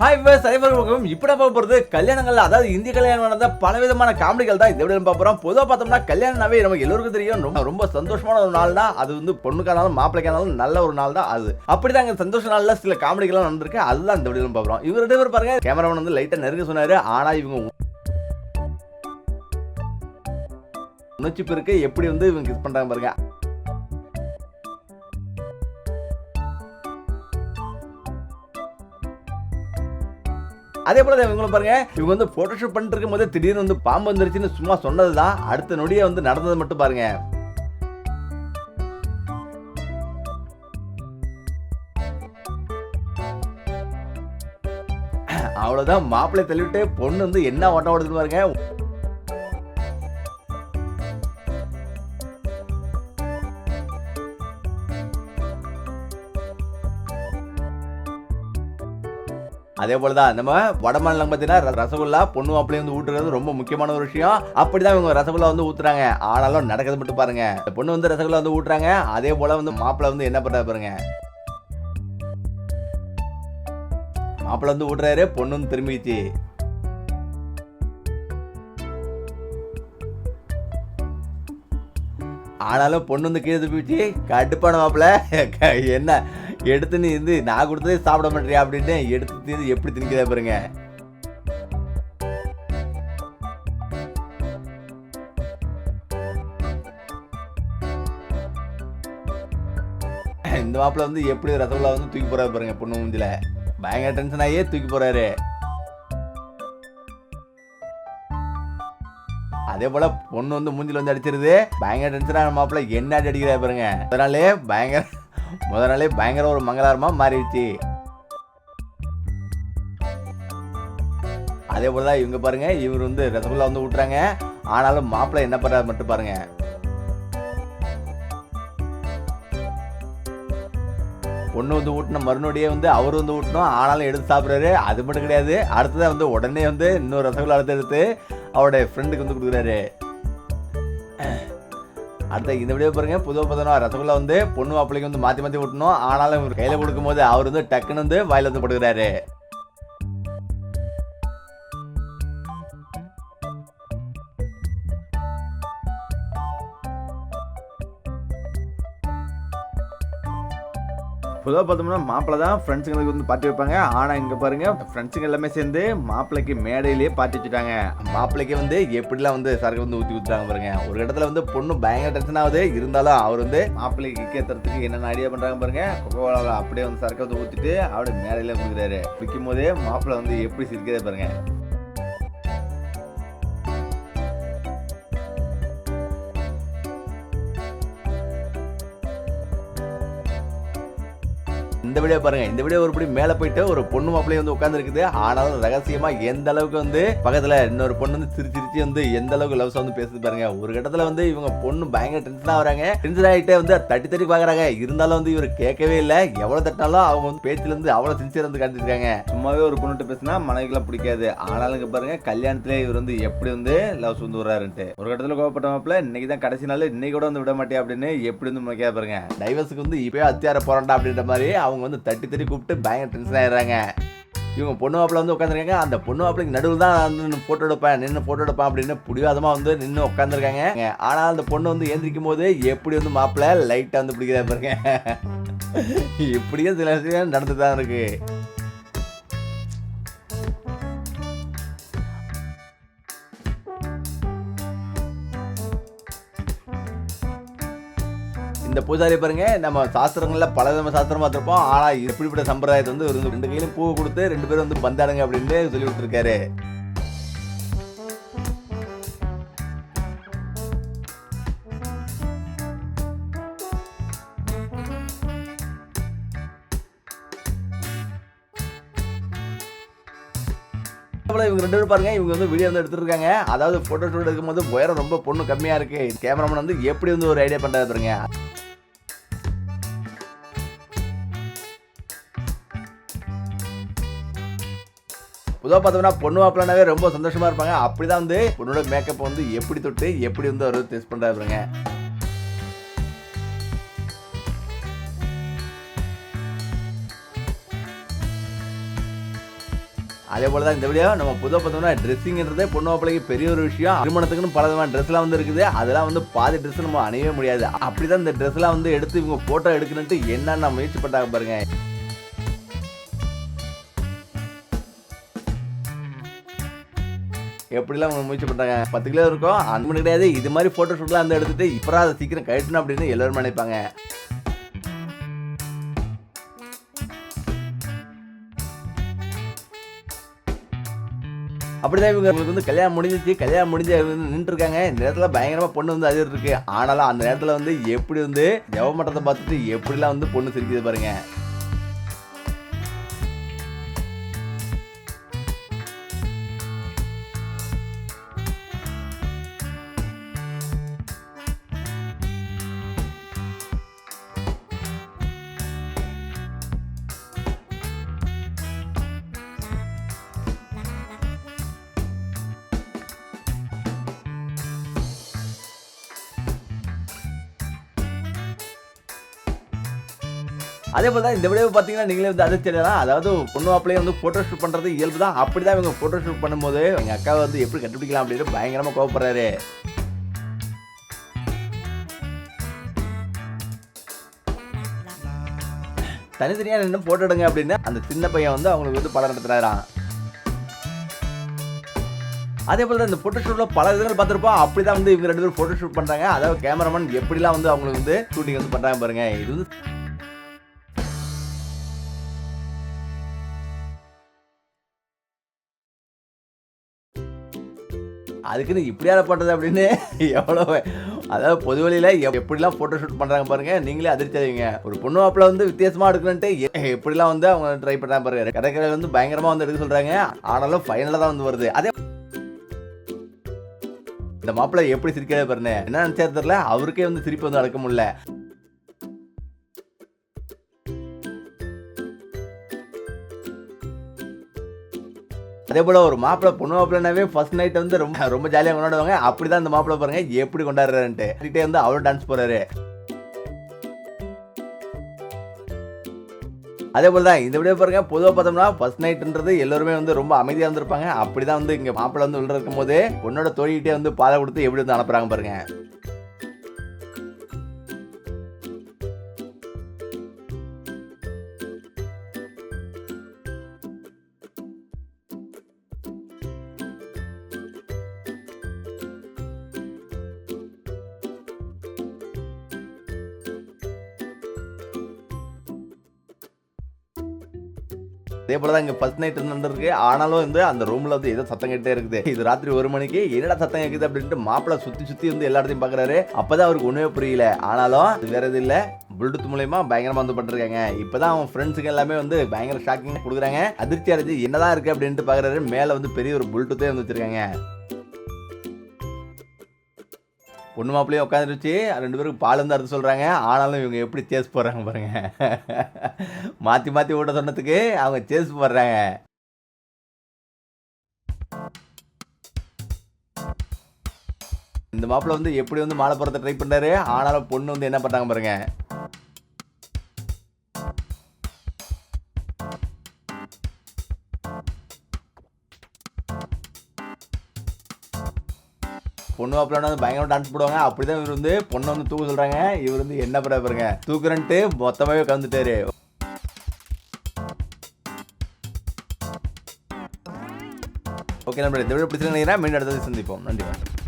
Hi சைபர் அனைவருக்கும் இப்படி பார்க்க போகிறது கல்யாணங்கள் அதாவது இந்திய கல்யாணம் நடந்த பல விதமான காமெடிகள் தான். இந்த விட பார்க்க போகிறோம் பொதுவாக பார்த்தோம்னா கல்யாணம்னாவே நமக்கு எல்லோருக்கும் தெரியும். ரொம்ப ரொம்ப சந்தோஷமான ஒரு நாள் தான் அது வந்து பொண்ணுக்கானாலும் மாப்பிள்ளைக்கானாலும் நல்ல ஒரு நாள் தான் அது. அப்படி தான் அங்கே சந்தோஷ நாளில் சில காமெடிகள்லாம் நடந்திருக்கு. அதுதான் இந்த வீடியோ பார்க்குறோம் இவர் ரெண்டு பேர் பாருங்க கேமராமேன் வந்து லைட்டாக நெருங்க சொன்னார். ஆனால் இவங்க உணர்ச்சி பேருக்கு எப்படி வந்து இவங்க இது பண்ணுறாங்க பாருங்க. அதே போல தான் இவங்களும் பாருங்க. இவங்க வந்து போட்டோஷூட் பண்ணிட்டு இருக்கும் போதே திடீர்னு வந்து பாம்பு வந்துருச்சுன்னு சும்மா சொன்னதுதான். அடுத்த நொடியே வந்து நடந்தது மட்டும் பாருங்க. அவ்வளோதான் மாப்பிள்ளை தள்ளிவிட்டு பொண்ணு வந்து என்ன ஓட்டம் ஓடுதுன்னு பாருங்க. அதே போல தான் நம்ம வட மாநிலம் பார்த்தீங்கன்னா ரசகுல்லா பொண்ணு மாப்பிள்ளை வந்து ஊட்டுறது ரொம்ப முக்கியமான ஒரு விஷயம். அப்படிதான் இவங்க ரசகுல்லா வந்து ஊத்துறாங்க. ஆனாலும் நடக்கிறது மட்டும் பாருங்க. பொண்ணு வந்து ரசகுல்லா வந்து ஊட்டுறாங்க. அதே போல வந்து மாப்பிள்ளை வந்து என்ன பண்றாரு பாருங்க. மாப்பிள்ளை வந்து ஊட்டுறாரு பொண்ணு வந்து திரும்பிச்சு ஆனாலும் பொண்ணு வந்து கீழே போயிடுச்சு கடுப்பான மாப்பிள்ள. என்ன? எடுத்து நீ இருந்து நான் கொடுத்ததே சாப்பிட மாட்டேறியா? அப்படின்னு எடுத்து தீர்ந்து எப்படி திணிக்கிறத பாருங்க. இந்த மாப்பிள்ள வந்து எப்படி ரசகுல்லா வந்து தூக்கி போறாரு பாருங்க பொண்ணு மூஞ்சில. பயங்கர டென்ஷன் ஆகியே தூக்கி போறாரு. அதே போல பொண்ணு வந்து மூஞ்சில் வந்து அடிச்சிருது. பயங்கர டென்ஷனான மாப்பிள்ள என்ன அடி அடிக்கிறா பாருங்க. அதனாலே பயங்கர முத நாளே பயங்கர ஒரு மங்களாரமாக மாறிடுச்சு. அதே போலதான் இவங்க பாருங்க இவர் வந்து ரசகுல்லா வந்து விட்டுறாங்க ஆனாலும் மாப்பிள்ளை என்ன பண்ணுறாரு மட்டும் பாருங்க. பொண்ணு வந்து ஊட்டின மறுநொடியே வந்து அவர் வந்து ஊட்டினோம். ஆனாலும் எடுத்து சாப்பிட்றாரு. அது மட்டும் கிடையாது. அடுத்ததான் வந்து உடனே வந்து இன்னொரு ரசகுல்லா எடுத்து எடுத்து அவருடைய ஃப்ரெண்டுக்கு வந்து கொடுக்குறாரு. அடுத்த இந்த வீடியோ பாருங்க. புது பதனம் ரசகுல்லா வந்து பொண்ணு மாப்பிள்ளைக்கு வந்து மாற்றி மாற்றி விட்டணும் ஆனாலும் இவர் கையில் கொடுக்கும்போது அவர் வந்து டக்குன்னு வந்து வாயில வந்து போட்டுக்கிறாரு. பொதுவாக பார்த்தோம்னா மாப்பிள்ளை தான் ஃப்ரெண்ட்ஸுங்களுக்கு வந்து பார்ட்டி வைப்பாங்க. ஆனால் இங்கே பாருங்க ஃப்ரெண்ட்ஸுங்க எல்லாமே சேர்ந்து மாப்பிள்ளைக்கு மேடையிலேயே பார்ட்டி வச்சுட்டாங்க. மாப்பிள்ளைக்கு வந்து எப்படிலாம் வந்து சரக்கு வந்து ஊற்றி ஊற்றுறாங்க பாருங்க. ஒரு இடத்துல வந்து பொண்ணு பயங்கர டென்ஷன் ஆகுது. இருந்தாலும் அவர் வந்து மாப்பிள்ளைக்கு கேத்துறதுக்கு என்னென்ன ஐடியா பண்ணுறாங்க பாருங்க. கொக்கோவாவில் அப்படியே வந்து சரக்கு வந்து ஊற்றிட்டு அப்படியே மேடையிலே கொடுக்குறாரு. விற்கும் போதே மாப்பிள்ளை வந்து எப்படி சிரிக்கிறதே பாருங்க. இந்த வீடியோ பாருங்க. இந்த வீடியோ ஒருபடி மேல போயிட்டு ஒரு பொண்ணு மாப்பிளையும் வந்து உட்கார்ந்து இருக்குது ஆனாலும் ரகசியமா எந்த அளவுக்கு வந்து பக்கத்துல இன்னொரு பொண்ணு வந்து திரு திருச்சி வந்து எந்த அளவுக்கு லவ்ஸ் வந்து பேசுது பாருங்க. ஒரு கட்டத்துல வந்து இவங்க பொண்ணு பயங்கர டென்ஷன் வராங்க. டென்ஷன் ஆகிட்டே வந்து தட்டி தட்டி பாக்குறாங்க. இருந்தாலும் வந்து இவர் கேட்கவே இல்லை. எவ்வளவு தட்டினாலும் அவங்க வந்து பேச்சுல இருந்து அவ்வளவு சின்சியர் வந்து காட்டிருக்காங்க சும்மாவே ஒரு பொண்ணுகிட்ட பேசினா மனைவிக்கெல்லாம் பிடிக்காது. ஆனாலும் பாருங்க கல்யாணத்துல இவர் வந்து எப்படி வந்து லவ்ஸ் வந்து வர்றாருன்ட்டு ஒரு கட்டத்துல கோவப்பட்ட மாப்பிள்ள இன்னைக்கு தான் கடைசி நாள் இன்னைக்கு கூட வந்து விட மாட்டேன் அப்படின்னு எப்படி வந்து முக்கிய பாருங்க. டைவர்ஸுக்கு வந்து இப்பயே அத்தியார போறாண்டா அப்படின்ற மாதிரி அவங்க வந்து தட்டி தட்டி கூப்பிட்டு பயங்கர டென்ஷன் ஆயிடுறாங்க. இவங்க பொண்ணு மாப்பிள்ள வந்து உட்காந்துருக்காங்க அந்த பொண்ணு மாப்பிளைக்கு நடுவில் தான் வந்து ஃபோட்டோ எடுப்பேன். நின்று ஃபோட்டோ எடுப்பேன் அப்படின்னு பிடிவாதமா வந்து நின்று உட்காந்துருக்காங்க ஆனால் அந்த பொண்ணு வந்து ஏந்திரிக்கும் போது எப்படி வந்து மாப்பிள்ளை லைட்டாக வந்து பிடிக்கிறா பாருங்க. இப்படியே சில விஷயம் நடந்து தான் இருக்குது பூஜாரி பாருங்க நம்ம சாஸ்திரங்களில் பல விதமான சாஸ்திரம் பார்த்துருப்போம். ஆனால் இப்படிப்பட்ட சம்பிரதாயத்தை வந்து ஒரு ரெண்டு கையிலும் பூ கொடுத்து ரெண்டு பேரும் வந்து பந்தாடுங்க அப்படின்னு சொல்லி கொடுத்துருக்காரு. இவங்க ரெண்டு பேரும் பாருங்க இவங்க வந்து வீடியோ வந்து எடுத்துருக்காங்க. அதாவது போட்டோ ஷூட் எடுக்கும்போது உயரம் ரொம்ப பொண்ணு கம்மியா இருக்கு. கேமராமேன் வந்து எப்படி வந்து ஒரு ஐடியா பண்றாரு பாருங்க. பொதுவாக பார்த்தோம்னா பொண்ணு மாப்பிள்ளனாவே ரொம்ப சந்தோஷமா இருப்பாங்க. அப்படிதான் வந்து பொண்ணோட மேக்கப் வந்து எப்படி தொட்டு எப்படி வந்து அவர் டெஸ்ட் பண்ணுறாருங்க அதே போல தான் இந்த வீடியோ நம்ம புதுவை பார்த்தோம்னா ட்ரெஸ்ஸிங்கிறது பொண்ணு மாப்பிள்ளைக்கு பெரிய ஒரு விஷயம். திருமணத்துக்குன்னு பல விதமான ட்ரெஸ்லாம் வந்து இருக்குது. அதெல்லாம் வந்து பாதி ட்ரெஸ் நம்ம அணியவே முடியாது. அப்படிதான் இந்த ட்ரெஸ்லாம் வந்து எடுத்து இவங்க ஃபோட்டோ எடுக்கணுன்ட்டு என்னென்ன முயற்சி பண்ணாங்க பாருங்க. எப்படிலாம் அவங்க முயற்சி பண்ணுறாங்க பத்து கிலோ இருக்கும். அந்த மணி கிடையாது. இது மாதிரி ஃபோட்டோ ஷூட்லாம் வந்து எடுத்துட்டு இப்போ அதை சீக்கிரம் கட்டணும் அப்படின்னு எல்லோரும் நினைப்பாங்க. அப்படிதான் இவங்க இவங்களுக்கு வந்து கல்யாணம் முடிஞ்சிச்சு. கல்யாணம் முடிஞ்சு நின்று இருக்காங்க இந்த நேரத்தில் பயங்கரமா பொண்ணு வந்து அது இருக்கு ஆனாலும் அந்த நேரத்தில் வந்து எப்படி வந்து ஜெவமட்டத்தை பார்த்துட்டு எப்படிலாம் வந்து பொண்ணு சிரிக்குது பாருங்க. அதே போல் தான் இந்த வீடியோ பார்த்தீங்கன்னா நீங்களே வந்து அதை தெரியலாம் அதாவது பொண்ணு மாப்பிளையே வந்து ஃபோட்டோ ஷூட் பண்ணுறது இயல்பு தான் அப்படி தான் இவங்க ஃபோட்டோ ஷூட் பண்ணும்போது எங்கள் அக்காவை வந்து எப்படி கண்டுபிடிக்கலாம் அப்படின்னு பயங்கரமாக கோவப்படுறாரு. தனித்தனியாக நின்று போட்டோ எடுங்க அப்படின்னு அந்த சின்ன பையன் வந்து அவங்களுக்கு வந்து படம் நடத்துறாரான் அதே போல் தான் இந்த ஃபோட்டோ ஷூட்டில் பல விதங்கள் பார்த்துருப்போம். அப்படி தான் வந்து இவங்க ரெண்டு பேரும் ஃபோட்டோ ஷூட் பண்ணுறாங்க அதாவது கேமராமேன் எப்படிலாம் வந்து அவங்களுக்கு வந்து ஷூட்டிங் வந்து பண்ணுறாங்க பாருங்கள் இது வந்து அதுக்குன்னு இப்படியால பண்ணுறது அப்படின்னு எவ்வளோ அதாவது பொது வழியில் எப்படிலாம் ஃபோட்டோ ஷூட் பண்ணுறாங்க பாருங்க நீங்களே அதிர்ச்சி அடைவீங்க ஒரு பொண்ணு மாப்பிள்ள வந்து வித்தியாசமாக எடுக்கணுன்ட்டு எப்படிலாம் வந்து அவங்க ட்ரை பண்ணுறாங்க பாருங்க. கடற்கரை வந்து பயங்கரமாக வந்து எடுக்க சொல்கிறாங்க ஆனாலும் ஃபைனலாக தான் வந்து வருது. அதே இந்த மாப்பிள்ளை எப்படி சிரிக்கிறது பாருங்க. என்ன நினச்சா தெரியல அவருக்கே வந்து சிரிப்பு வந்து அடக்க முடியல. அதே போல் ஒரு மாப்பிள்ளை பொண்ணு மாப்பிள்ளனாவே ஃபர்ஸ்ட் நைட் வந்து ரொம்ப ரொம்ப ஜாலியாக கொண்டாடுவாங்க. அப்படிதான் இந்த மாப்பிள்ளை பாருங்க எப்படி கொண்டாடுறாருன்ட்டு. வந்து அவ்வளோ டான்ஸ் போகிறாரு அதே போல் தான் இந்த வீடியோ பாருங்க பொதுவாக பார்த்தோம்னா ஃபர்ஸ்ட் நைட்ன்றது எல்லாருமே வந்து ரொம்ப அமைதியாக இருந்திருப்பாங்க. அப்படிதான் வந்து இங்கே மாப்பிள்ளை வந்து உள்ள இருக்கும் போது பொண்ணோட தோழிகிட்டே வந்து பாதை கொடுத்து எப்படி வந்து அனுப்புகிறாங்க பாருங்க. அதே போல தான் இங்க ஃபர்ஸ்ட் நைட் நடந்திருக்கு. ஆனாலும் வந்து அந்த ரூம்ல வந்து ஏதோ சத்தம் கேட்டே இருக்குது. இது ராத்திரி ஒரு மணிக்கு என்னடா சத்தம் கேக்குது அப்படின்ட்டு மாப்பிள்ள சுத்தி சுத்தி வந்து எல்லா இடத்தையும் பாக்குறாரு. அப்பதான் அவருக்கு ஒண்ணுமே புரியல. ஆனாலும் அது வேற எது இல்ல. ப்ளூடூத் மூலயமா பயங்கரமா வந்து பண்ணிருக்காங்க இப்பதான் அவன் ஃப்ரெண்ட்ஸுக்கு எல்லாமே வந்து பயங்கர ஷாக்கிங் கொடுக்குறாங்க. அதிர்ச்சி அடைஞ்சு என்னதான் இருக்கு அப்படின்ட்டு பாக்குறாரு. மேல வந்து பெரிய ஒரு ப்ளூடூத்தே வந்து வச்சிருக்காங்க. பொண்ணு மாப்பிள்ளையே உட்காந்துருச்சு. ரெண்டு பேருக்கு பால் வந்து அறுத்து சொல்கிறாங்க ஆனாலும் இவங்க எப்படி சேஸ் போடுறாங்க பாருங்க. மாற்றி மாற்றி ஓட்ட சொன்னதுக்கு அவங்க சேஸ் போடுறாங்க. இந்த மாப்பிள்ளை வந்து எப்படி வந்து மாலை போகிறத ட்ரை பண்ணாரு? ஆனாலும் பொண்ணு வந்து என்ன பண்ணுறாங்க பாருங்க. பொண்ணு மாப்பிள்ளை வந்து பயங்கரமாக டான்ஸ் போடுவாங்க. அப்படி தான் இவர் வந்து பொண்ணை வந்து தூக்க சொல்கிறாங்க இவர் வந்து என்ன பண்ண பாருங்க. தூக்குறன்ட்டு மொத்தமாகவே கலந்துட்டாரு ஓகே நம்ம இந்த வீடியோ பிடிச்சிருந்தீங்கன்னா மீண்டும் அடுத்தது சந்திப்போம். நன்றி